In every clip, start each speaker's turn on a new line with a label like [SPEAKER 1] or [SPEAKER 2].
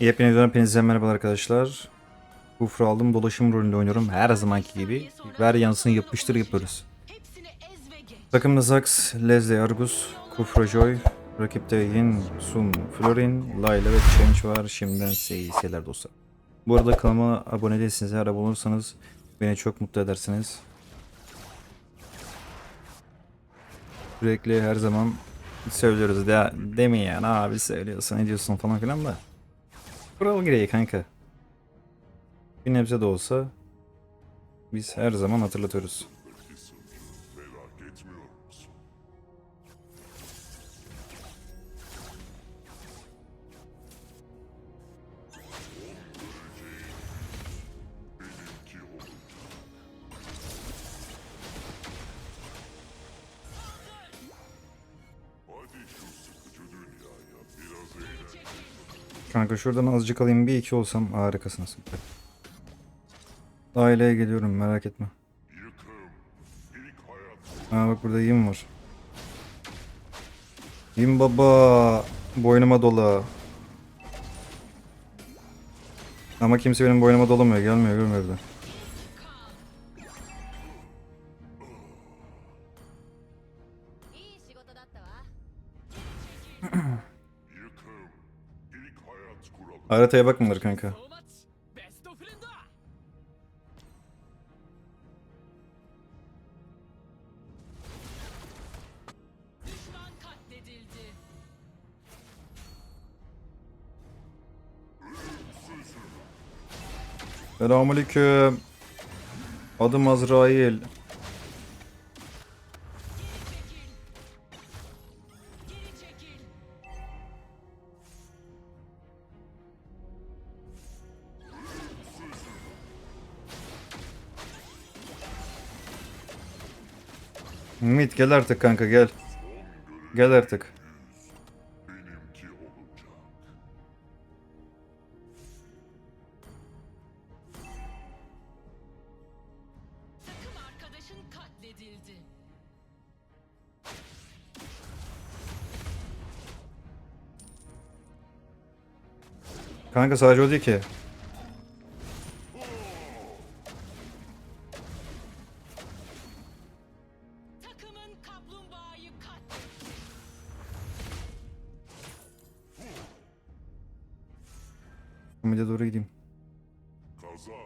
[SPEAKER 1] Yepyeni hepinize merhabalar arkadaşlar. Kufra aldım dolaşım rolünde oynuyorum her zamanki gibi. Ver yansın yapıştır yapıyoruz. Takımda Zax, Leslie Argus, Kufra Joy, rakipte Yin, Sun, Florin, Layla ve Change var. Şimdiden size iyi dostlar. Bu arada kanalıma abone değilseniz eğer abone olursanız beni çok mutlu edersiniz. Sürekli her zaman söylüyoruz de, demeyen abi söylüyorsun ne diyorsun falan filan da. Kural gereği kanka. Bir nebze de olsa biz her zaman hatırlatıyoruz. Kanka şuradan azıcık alayım bir iki olsam harikasınız. Aileye geliyorum merak etme. Ha bak burada Yim var. Yim baba boynuma dola. Ama kimse benim boynuma dolamıyor gelmiyor görmüyor
[SPEAKER 2] ド
[SPEAKER 3] Düşman katledildi.
[SPEAKER 1] Selamünaleyküm. Adım Azrail. Ümit gel artık kanka gel. Gel artık. Kanka sadece o değil ki.
[SPEAKER 3] Kaplumbağayı katletti.
[SPEAKER 1] Ümit'e doğru gideyim.
[SPEAKER 4] Kaza mı?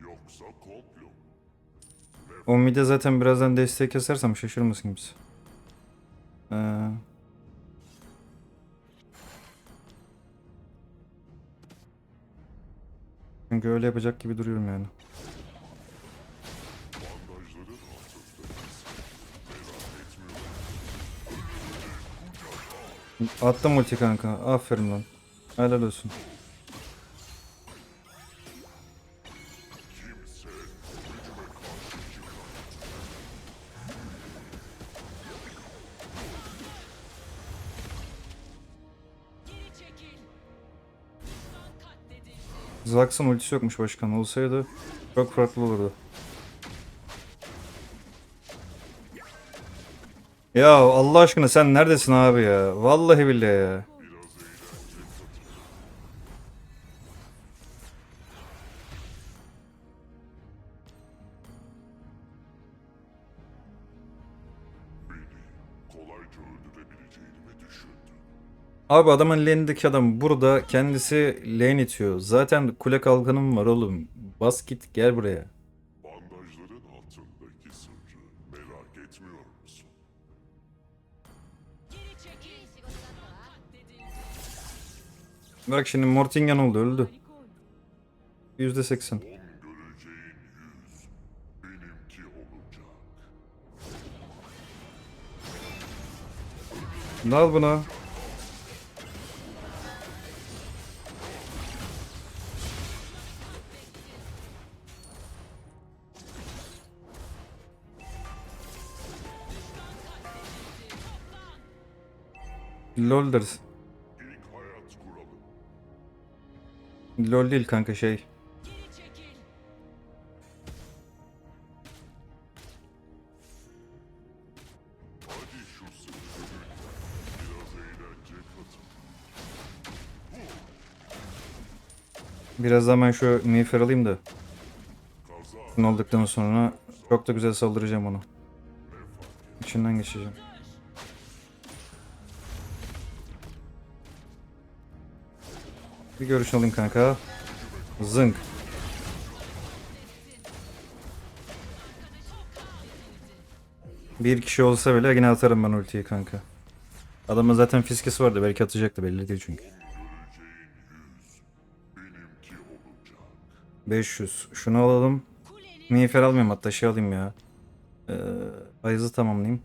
[SPEAKER 4] Yoksa komplo mu?
[SPEAKER 1] O mide zaten birazdan desteği kesersem şaşırmasın kimse. Ee... Çünkü öyle yapacak gibi duruyorum yani. Attım ulti kanka. Aferin lan. Helal olsun. Zax'ın ultisi yokmuş başkan. Olsaydı çok farklı olurdu. Ya Allah aşkına sen neredesin abi ya? Vallahi billahi ya. Abi adamın lane'deki adam burada kendisi lane itiyor. Zaten kule kalkanım var oğlum. Bas git gel buraya. Bak şimdi Mortingen oldu öldü. %80.
[SPEAKER 4] Son göreceğin yüz benimki olacak.
[SPEAKER 1] Dal buna. LOL deriz. LOL değil kanka şey.
[SPEAKER 4] Biraz
[SPEAKER 1] ben şu miğfer alayım da. Bunu aldıktan sonra çok da güzel saldıracağım onu. İçinden geçeceğim. Bir görüş alayım kanka. Zınk. Bir kişi olsa bile yine atarım ben ultiyi kanka. Adamın zaten fiskesi vardı belki atacaktı belli değil çünkü.
[SPEAKER 4] Benimki olacak.
[SPEAKER 1] 500. Şunu alalım. Miğfer almayayım hatta şey alayım ya. Ee, ayızı tamamlayayım.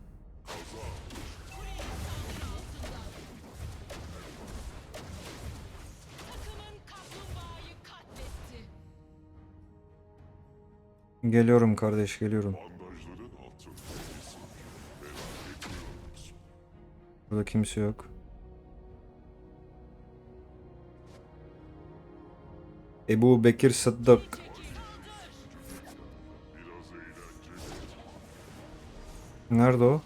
[SPEAKER 1] Geliyorum kardeş geliyorum. Burada kimse yok. Ebu Bekir Sıddık. Nerede o?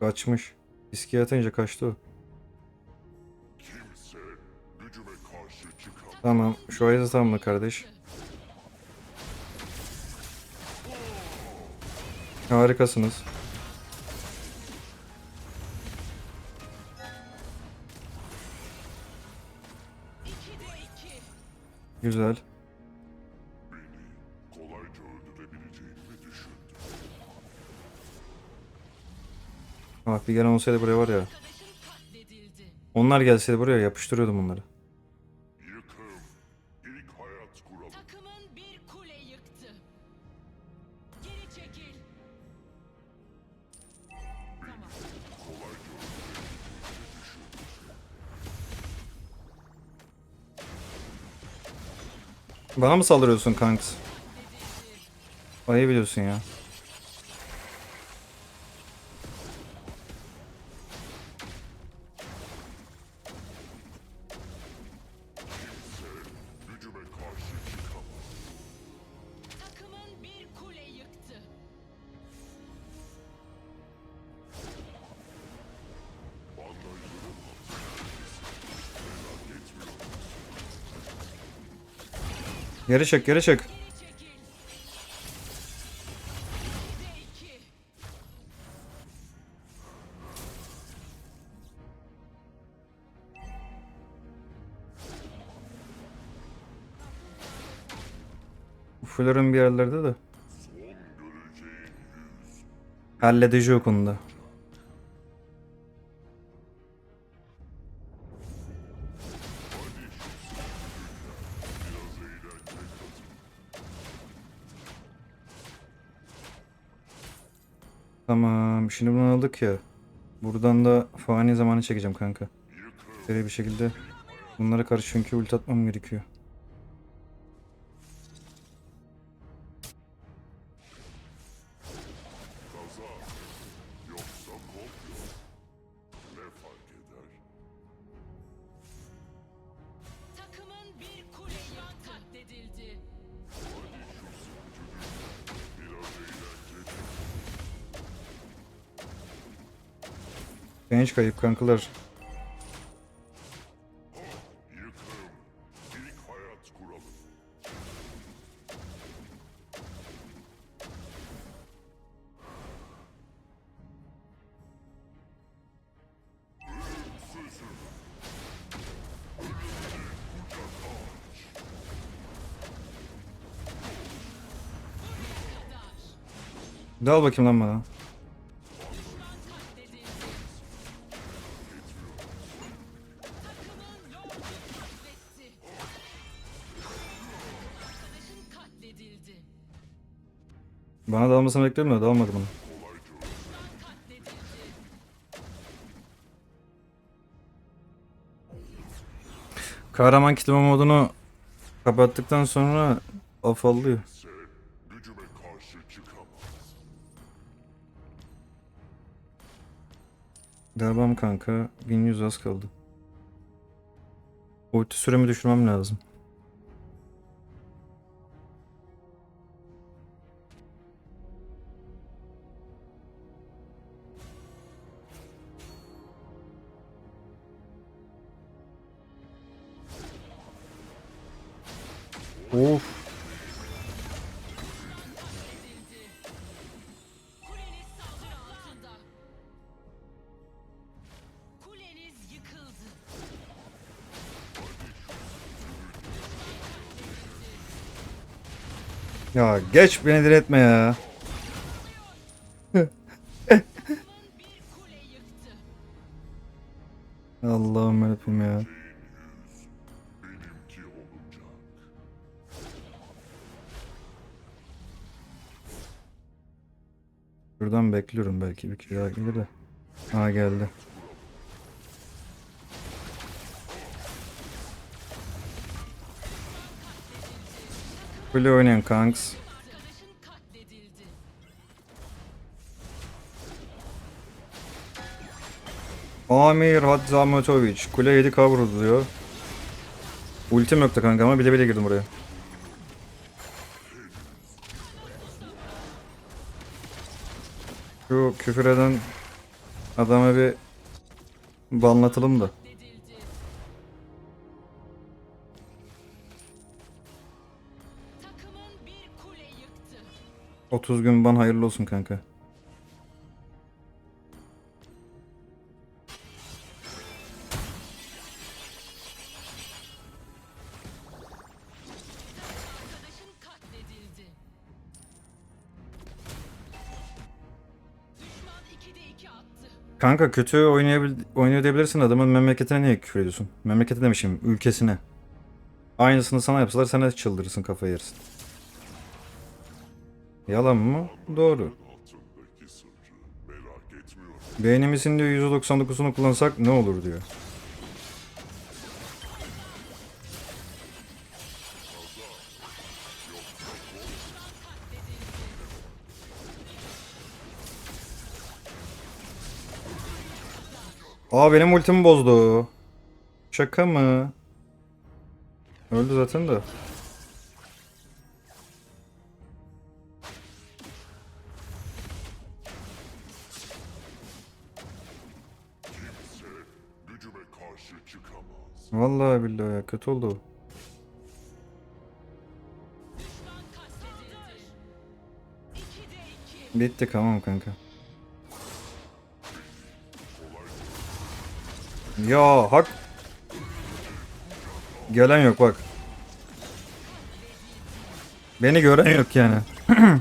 [SPEAKER 1] Kaçmış. İskiye atınca kaçtı o. Tamam. Şu ayızı tamamla kardeş. Harikasınız. Güzel. Ah bir gelen olsaydı buraya var ya. Onlar gelseydi buraya yapıştırıyordum onları. Bana mı saldırıyorsun kanks? Ayı biliyorsun ya. Geri çek geri
[SPEAKER 3] iki.
[SPEAKER 1] Fularım bir yerlerde de. Halledici o konuda. Tamam. Şimdi bunu aldık ya. Buradan da fani zamanı çekeceğim kanka. Seri bir şekilde bunlara karşı çünkü ulti atmam gerekiyor. Genç kayıp kankalar. Dal bakayım lan bana. Bana dalmasını bekliyorum da dalmadı.
[SPEAKER 3] Katledildi.
[SPEAKER 1] Kahraman kitleme modunu kapattıktan sonra afallıyor. Devam kanka. 1100 az kaldı. Ulti süremi düşürmem lazım. Ya geç beni diretme ya. Allah'ım yarabbim ya. Şuradan bekliyorum belki bir kere gelir de. Ha geldi. Kule oynayan kanks. Amir Hadzamotovic. Kule 7 vurdu diyor. Ultim yoktu kanka ama bile bile girdim buraya. Şu küfür eden adama bir banlatalım da. 30 gün ban hayırlı olsun kanka.
[SPEAKER 3] Arkadaşın katledildi. Düşman 2'de 2 attı.
[SPEAKER 1] Kanka kötü oynayabil oynuyor diyebilirsin adamın memleketine niye küfür ediyorsun? Memleketi demişim ülkesine. Aynısını sana yapsalar sen de çıldırırsın kafayı yersin. Yalan mı? Doğru. Beynimizin diyor %99'unu kullansak ne olur diyor. Aa benim ultimi bozdu. Şaka mı? Öldü zaten de. Vallahi billahi ya kötü oldu. o.
[SPEAKER 3] Düşman katledildi. 2'de 2.
[SPEAKER 1] Bitti tamam kanka. Ya hak. Gelen yok bak. Beni gören yok yani.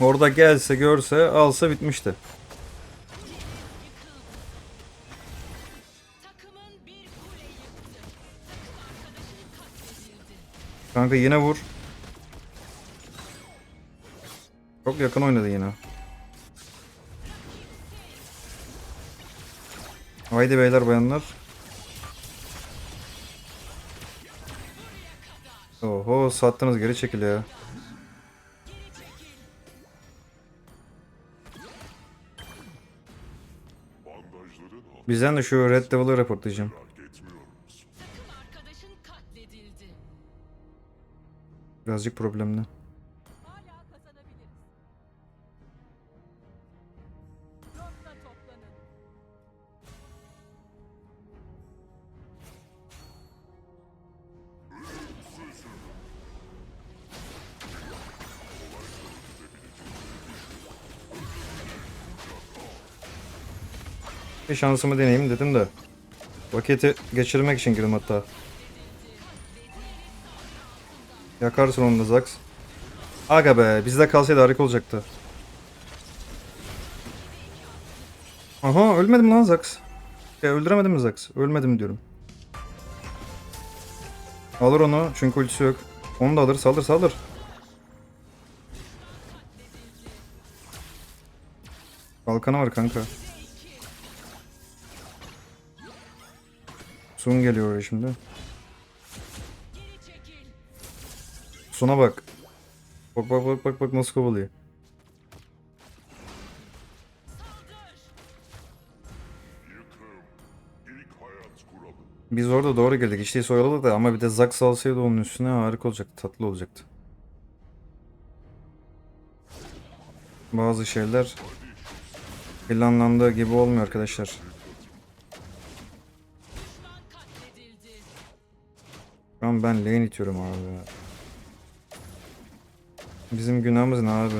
[SPEAKER 1] Orada gelse görse alsa bitmişti. Kanka yine vur. Çok yakın oynadı yine. Haydi beyler bayanlar. Oho sattınız geri çekil ya. Bizden de şu Red Devil'ı reportlayacağım. Birazcık problemli. Bir şansımı deneyeyim dedim de. Vakiti geçirmek için girdim hatta. Yakarsın onu da Zax. Aga be bizde kalsaydı harika olacaktı. Aha ölmedim lan Zax. Ya öldüremedim mi Zax? Ölmedim diyorum. Alır onu çünkü ultisi yok. Onu da alır saldır saldır. Kalkanı var kanka. Sun geliyor oraya şimdi. Sun'a bak. Bak bak bak bak bak nasıl kovalıyor. Biz orada doğru girdik. İşte soyaladı da ama bir de Zax alsaydı onun üstüne harika olacaktı. Tatlı olacaktı. Bazı şeyler planlandığı gibi olmuyor arkadaşlar. Şu an ben lane itiyorum abi. Bizim günahımız ne abi?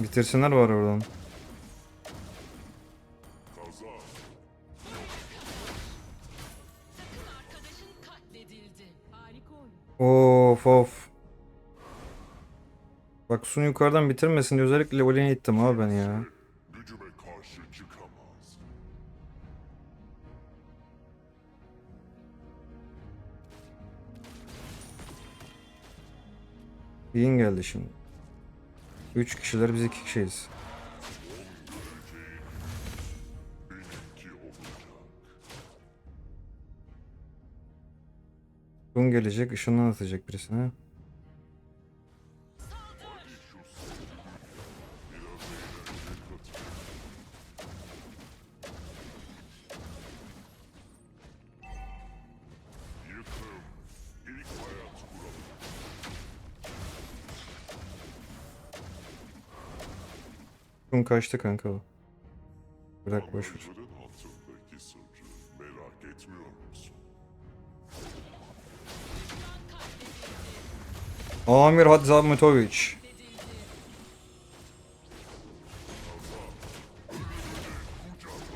[SPEAKER 1] Bitirsinler var oradan. Of of. Bak Sun yukarıdan bitirmesin diye özellikle Oli'ne ittim abi ben ya. Beyin geldi şimdi. 3 kişiler biz 2 kişiyiz. Sun gelecek ışından atacak birisine. Sun kaçtı kanka o. Bırak boş ver. Amir Hadzametoviç.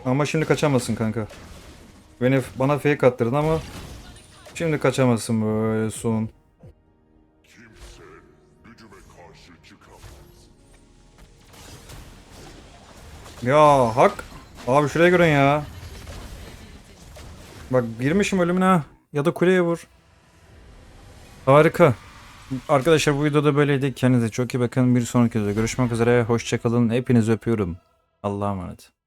[SPEAKER 1] Ama şimdi kaçamazsın kanka. Beni bana fake attırdın ama şimdi kaçamazsın böyle son.
[SPEAKER 4] Kimse gücüme karşı çıkamaz.
[SPEAKER 1] Ya hak. Abi şuraya görün ya. Bak girmişim ölümüne. Ya da kuleye vur. Harika. Arkadaşlar bu videoda böyleydi. Kendinize çok iyi bakın. Bir sonraki videoda görüşmek üzere. Hoşçakalın. Hepinizi öpüyorum. Allah'a emanet.